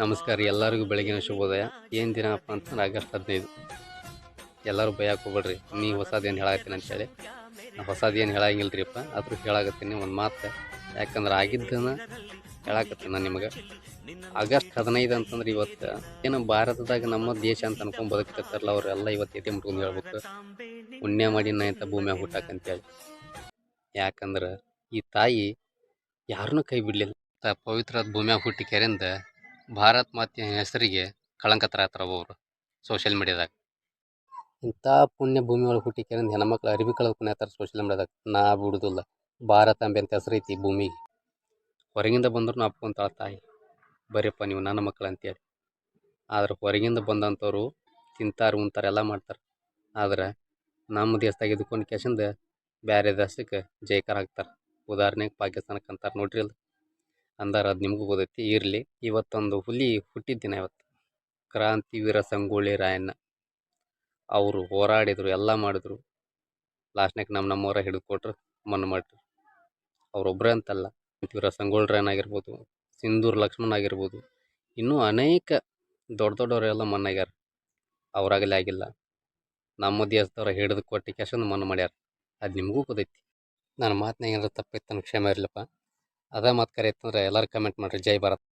ನಮಸ್ಕಾರ, ಎಲ್ಲರಿಗೂ ಬೆಳಗಿನ ಶುಭೋದಯ. ಏನು ದಿನಪ್ಪ ಅಂತಂದ್ರೆ ಆಗಸ್ಟ್ ಹದಿನೈದು. ಎಲ್ಲರೂ ಭಯ ಹೋಗ್ಬೇಡ್ರಿ. ನೀ ಹೊಸದೇನು ಹೇಳಾಕತ್ತೀನಿ ಅಂತೇಳಿ. ನಾ ಹೊಸದೇನು ರೀಪ್ಪ ಆದರೂ ಹೇಳಾಕತ್ತೀನಿ ಒಂದು ಮಾತು. ಯಾಕಂದ್ರೆ ಆಗಿದ್ದನ್ನು ಹೇಳಾಕತ್ತೀನಿ ನಾನು ನಿಮಗೆ. ಆಗಸ್ಟ್ ಹದಿನೈದು ಅಂತಂದ್ರೆ ಇವತ್ತು ಏನು ಭಾರತದಾಗ ನಮ್ಮ ದೇಶ ಅಂತ ಅನ್ಕೊಂಡು ಬದುಕತ್ತಾರಲ್ಲ ಅವರೆಲ್ಲ ಇವತ್ತು ಎದೆ ಮುಟ್ಕೊಂಡು ಹೇಳ್ಬೇಕು. ಪುಣ್ಯ ಮಾಡಿ ಅಂತ ಭೂಮಿಯಾಗ ಹುಟ್ಟಾಕಂತೇಳಿ ಯಾಕಂದ್ರೆ ಈ ತಾಯಿ ಯಾರನ್ನೂ ಕೈ ಬಿಡಲಿಲ್ಲ. ಪವಿತ್ರದ ಭೂಮಿಯಾಗ ಹುಟ್ಟಿ ಕೆರೆಯಿಂದ ಭಾರತ್ ಮಾತೆಯ ಹೆಸರಿಗೆ ಕಳಂಕ ತರತ್ತಾರ ಒಬ್ಬೊಬ್ರು ಸೋಷಿಯಲ್ ಮೀಡಿಯಾದಾಗ ಇಂಥ ಪುಣ್ಯ ಭೂಮಿ ಒಳಗೆ ಹುಟ್ಟಿ ಕೆರೆಯಿಂದ ಹೆಣ್ಮಕ್ಳು ಅರಿವಿ ಪುಣ್ಯತ್ತಾರ ಸೋಷಿಯಲ್ ಮೀಡಿಯಾದಾಗ ನಾ ಬಿಡುದಿಲ್ಲ. ಭಾರತ ಅಂಬೆ ಅಂತ ಹೆಸರು ಐತಿ ಭೂಮಿಗೆ. ಹೊರಗಿಂದ ಬಂದ್ರು ನಾ ಅಪ್ಕೊಂತಾಳ ತಾಯಿ. ಬರೀಪ್ಪ ನೀವು ನನ್ನ ಮಕ್ಕಳು ಅಂತೇಳಿ. ಆದ್ರೆ ಹೊರಗಿಂದ ಬಂದಂಥವ್ರು ತಿಂತಾರೆ ಉಣ್ತಾರೆ ಎಲ್ಲ ಮಾಡ್ತಾರೆ. ಆದ್ರೆ ನಮ್ಮ ದೇಶದಾಗ ಇದ್ಕೊಂಡು ಕೇಸಿಂದ ಬೇರೆ ದೇಶಕ್ಕೆ ಜೈಕಾರ ಹಾಕ್ತಾರೆ ಉದಾಹರಣೆಗೆ ಪಾಕಿಸ್ತಾನಕ್ಕೆ ಅಂತಾರೆ ನೋಡ್ರಿ ಅಲ್ಲಿ ಅಂದಾರ ಅದು ನಿಮಗೂ ಗೊತ್ತೈತಿ. ಇರಲಿ, ಇವತ್ತೊಂದು ಹುಲಿ ಹುಟ್ಟಿದ ದಿನ ಇವತ್ತು. ಕ್ರಾಂತಿವೀರ ಸಂಗೊಳ್ಳಿ ರಾಯಣ್ಣ. ಅವರು ಹೋರಾಡಿದರು, ಎಲ್ಲ ಮಾಡಿದ್ರು. ಲಾಸ್ಟ್ನಾಗ ನಮ್ಮ ನಮ್ಮವರ ಹಿಡಿದು ಕೊಟ್ರು ಮಾಡಿದ್ರು ಅವರೊಬ್ಬರೇ ಅಂತಲ್ಲ ಕ್ರಾಂತಿವೀರ ಸಂಗೊಳ್ಳಿ ರಾಯಣ್ಣ ಆಗಿರ್ಬೋದು, ಸಿಂಧೂರ್ ಲಕ್ಷ್ಮಣ್ ಆಗಿರ್ಬೋದು, ಇನ್ನೂ ಅನೇಕ ದೊಡ್ಡ ದೊಡ್ಡವರೆಲ್ಲ ಮಣ್ಣಾಗ್ಯಾರ ಅವರಾಗಲೇ ಆಗಿಲ್ಲ. ನಮ್ಮ ದೇಶದವ್ರ ಹಿಡಿದು ಕೊಟ್ಟು ಮಣ್ಣು ಮಾಡ್ಯಾರ. ಅದು ನಿಮಗೂ ಗೊತ್ತೈತಿ. ನನ್ನ ಮಾತನ್ನ ಏನಾದ್ರು ತಪ್ಪೈತೆ ನನಗೆ ಕ್ಷಮೆ ಇರಲಪ್ಪ. ಅದ ಮಾತು ಕರೆ ಇತ್ತಂದ್ರೆ ಎಲ್ಲರೂ ಕಮೆಂಟ್ ಮಾಡಿರಿ. ಜೈ ಭಾರತ್.